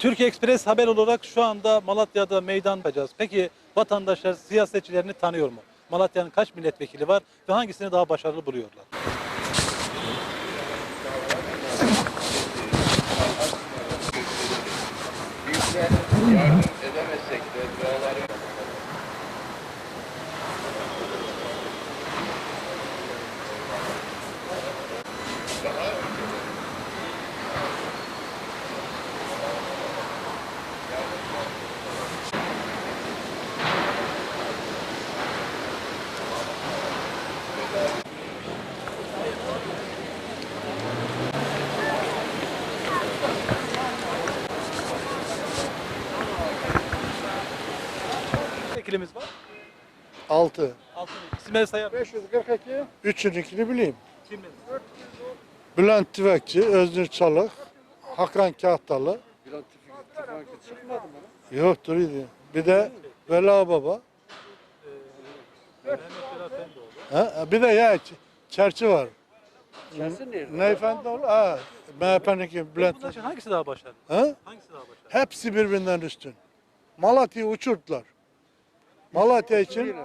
Türkiye Express haber olarak şu anda Malatya'da meydan yapacağız. Peki vatandaşlar siyasetçilerini tanıyor mu? Malatya'nın kaç milletvekili var ve hangisini daha başarılı buluyorlar? Vekilimiz var. 6. Altın isimleri sayar. 542. Üçüncükini bileyim. Kimler? Bülent Tüfekçi, Öznur Çalık, Hakan Kahtalı. Yok dur idi. Bir de Vela Baba. Mehmet Berat Efendioğlu. Ha, bir de ya Ç- Çerçi var. Çerçi nerede? Ne Efendioğlu? Ha, MHP'ninki Bülent. Bunlar için hangisi daha başarılı? Ha? Hangisi daha başarılı? Hepsi birbirinden üstün. Malatya'yı uçurttular. Malatya için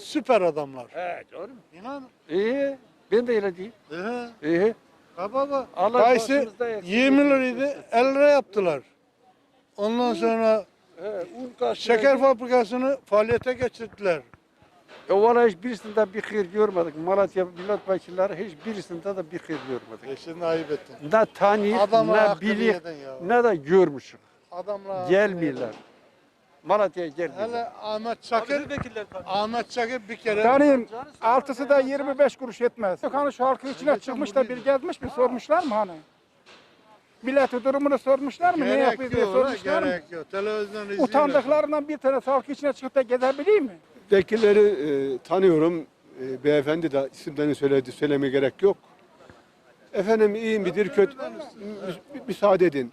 süper adamlar. He canım. İnan. İyi. Ben de öyle değil. Ee, İyi. ha baba. Allah Kayısı başımızda eksik 20 liraydı 50 lira yaptılar. Ondan sonra He, un kaç şeker fabrikasını faaliyete geçirdiler. E valla hiçbirisinde bir hayır görmedik. Malatya milletvekilleri hiçbirisinde de bir hayır görmedik. E şimdi ayıp ettin. Ne tanıyıp, ne hakkını bilik, yedin ya. ne de görmüşük. Adamla hakkını Gelmiyorlar. Malatya'ya gelmiyorlar. Hele Ahmet Çakır. Ahmet Çakır bir kere Tanıyım. Altısı da 25 kuruş etmez. Hani şu halkın içine çıkmış da bir gelmiş mi sormuşlar mı hani? Milleti durumunu sormuşlar mı? ne gerek yapıyor diye sormuşlar mı? yok. Utandıklarından bir tane halkın içine çıkıp da gezebiliyor mi? Vekilleri e, tanıyorum. E, beyefendi de isimlerini söyledi. Söylemeye gerek yok. Efendim iyi midir kötü mü- mü- müsaade edin.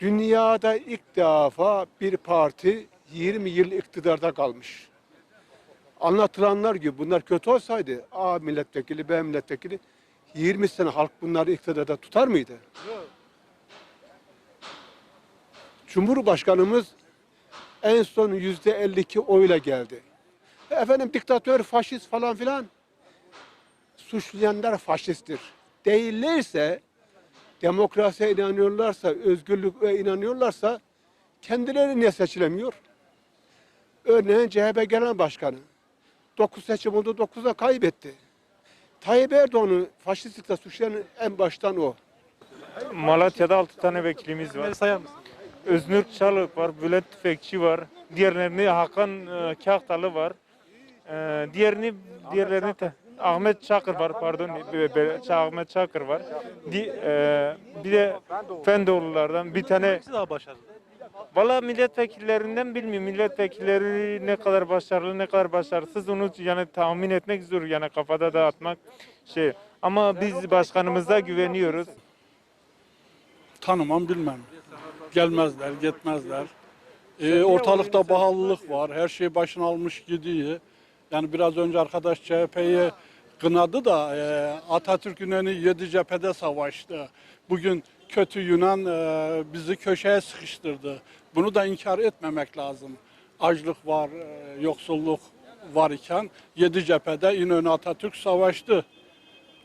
Dünyada ilk defa bir parti 20 yıl iktidarda kalmış. Anlatılanlar gibi bunlar kötü olsaydı A milletvekili, B milletvekili 20 sene halk bunları iktidarda tutar mıydı? Cumhurbaşkanımız en son yüzde 52 oyla geldi. Efendim diktatör, faşist falan filan. Suçlayanlar faşisttir. Değillerse, demokrasiye inanıyorlarsa, özgürlüğe inanıyorlarsa kendileri niye seçilemiyor? Örneğin CHP Genel Başkanı. 9 seçim oldu, 9'da kaybetti. Tayyip Erdoğan'ı faşistlikle suçlayan en baştan o. Malatya'da 6 tane vekilimiz var. Sayar mısın? Öznur Çalık var, Bülent Tüfekçi var. Diğerlerini Hakan e, Kahtalı var. E, diğerini diğerlerini de Ahmet Çakır var pardon. Ahmet Çakır var. Di, e, bir de Fendoğullardan bir tane Hangisi daha başarılı? Valla milletvekillerinden bilmiyorum. Milletvekilleri ne kadar başarılı ne kadar başarısız onu yani tahmin etmek zor. Yani kafada dağıtmak şey. Ama biz başkanımıza güveniyoruz. tanımam bilmem. Gelmezler, gitmezler. Ee, ortalıkta pahalılık var. Her şey başına almış gidiyor. Yani biraz önce arkadaş CHP'yi kınadı da e, Atatürk Yunan'ı yedi cephede savaştı. Bugün kötü Yunan e, bizi köşeye sıkıştırdı. Bunu da inkar etmemek lazım. Açlık var, e, yoksulluk var iken yedi cephede İnönü Atatürk savaştı.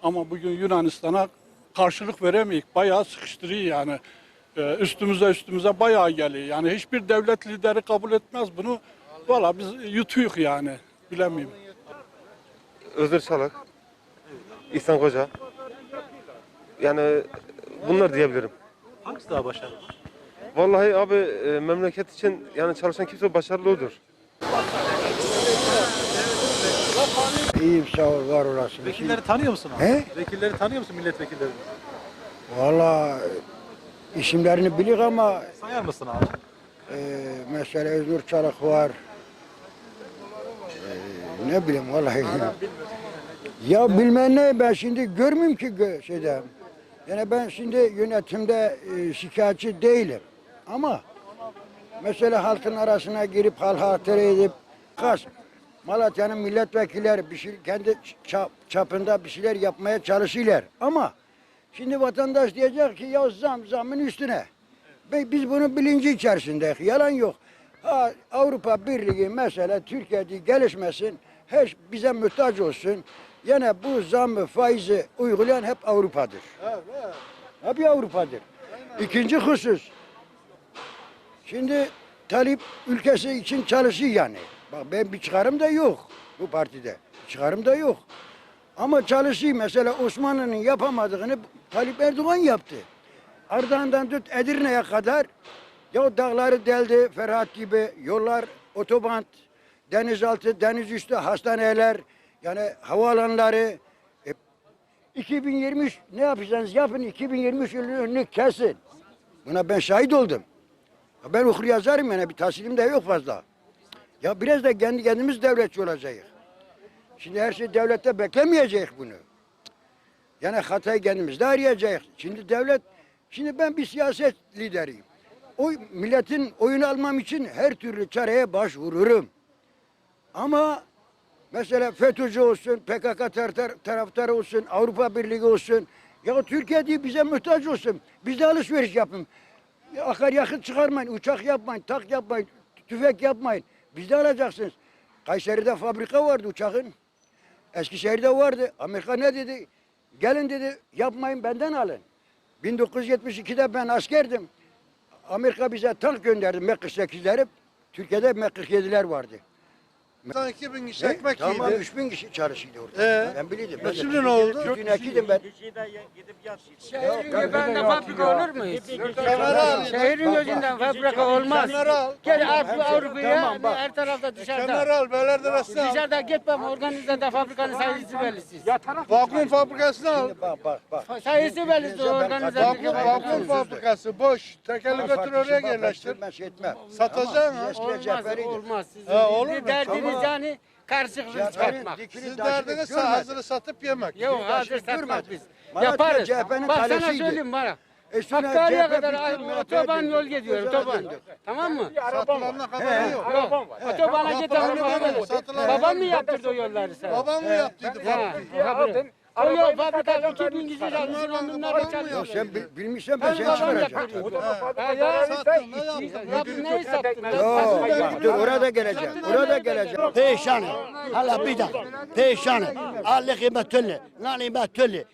Ama bugün Yunanistan'a karşılık veremeyik. Bayağı sıkıştırıyor yani. Ee, üstümüze üstümüze bayağı geliyor. Yani hiçbir devlet lideri kabul etmez bunu. Valla biz yutuyuk yani. Bilemiyorum. Özür Çalık, İhsan Koca. Yani bunlar diyebilirim. Hangisi daha başarılı? Vallahi abi e, memleket için yani çalışan kimse başarılı odur. İyiyim sağ ol var olasın. Vekilleri tanıyor musun abi? He? Vekilleri tanıyor musun milletvekillerini? Valla isimlerini bilir ama Sayar mısın abi? e, mesela Öznur Çalık var. Ne bileyim vallahi. ya bilmem ne ben şimdi görmüyorum ki şeyde. Yani ben şimdi yönetimde e, şikayetçi değilim. Ama mesela halkın arasına girip hal hatır edip kaç Malatya'nın milletvekilleri bir şey, kendi çap- çapında bir şeyler yapmaya çalışıyorlar. Ama şimdi vatandaş diyecek ki ya zam zamın üstüne. Ve biz bunun bilinci içerisindeyiz. Yalan yok. Ha, Avrupa Birliği mesela Türkiye'de gelişmesin, her bize muhtaç olsun. Yine bu zammı, faizi uygulayan hep Avrupa'dır. Hep Avrupa'dır. İkinci husus. Şimdi Talip ülkesi için çalışıyor yani. Bak ben bir çıkarım da yok bu partide. Çıkarım da yok. Ama çalışıyor. Mesela Osmanlı'nın yapamadığını Talip Erdoğan yaptı. Ardahan'dan tut Edirne'ye kadar ya dağları deldi Ferhat gibi yollar, otoban, denizaltı, denizüstü hastaneler, yani havaalanları. E, 2023 ne yapacaksınız yapın 2023 yılının önünü kesin. Buna ben şahit oldum. Ya Ben okur yazarım yani bir tahsilim de yok fazla. Ya biraz da kendi kendimiz devletçi olacağız. Şimdi her şey devlette beklemeyeceğiz bunu. Yani hatayı kendimizde arayacağız. Şimdi devlet, şimdi ben bir siyaset lideriyim. O milletin oyunu almam için her türlü çareye başvururum. Ama mesela FETÖ'cü olsun, PKK tar- taraftarı olsun, Avrupa Birliği olsun. Ya Türkiye diye bize muhtaç olsun. Biz de alışveriş yapın. Ya Akaryakıt çıkarmayın, uçak yapmayın, tak yapmayın, tüfek yapmayın. Biz de alacaksınız. Kayseri'de fabrika vardı uçakın. Eskişehir'de vardı. Amerika ne dedi? Gelin dedi yapmayın benden alın. 1972'de ben askerdim. Amerika bize tank gönderdi M48'leri. Türkiye'de M47'ler vardı. Sen 2000 kişi Ne? ekmek tamam yedi. 3000 kişi çalışıyordu orada. Ee? Ben biliyordum. E Ben de şimdi ne oldu? Türkiye'nin ekiydim ben. Şehrin göbeğinde fabrika olur mu hiç? Kenara al. Şehrin gözünden fabrika olmaz. Kenara al. Gel Avrupa Avrupa'ya her tarafta dışarıda. Kenara al. Belediye arasına al. Dışarıda git bak organizede fabrikanın sayısı belirsiz. Vakum fabrikasını al. Bak bak bak. Sayısı belirsiz Ben organizede. Vakum, vakum fabrikası boş. Tekerli götür oraya yerleştir. Ben şey etmem. Satacaksın ha. Olmaz, olmaz. Sizin Ha, olur mu? derdiniz Tamam. yani Cafer'in çıkartmak. Sizin derdiniz hazırı satıp yemek. Yok hazır satmak biz. Yaparız. Bak sana söyleyeyim bana. E sonra Hakkari'ye kadar otoban yol gidiyor, otoban. Tamam mı? Satılanına kadar yok. Yok. Otobana git Baban yok. mı yaptırdı o yolları sana? Babam mı yaptıydı Ha, fabrikayı? O yol fabrika 2000 kişi çalışıyor, Bunlar çalışıyor. Yok sen bil- bilmişsen ben seni? Ya bu neyi sattın? Yok dur orada geleceğim. Orada geleceğim. Perişanım. Hala bir dakika. Perişanım. Allah kıymet tüllü. Lan kıymet tüllü.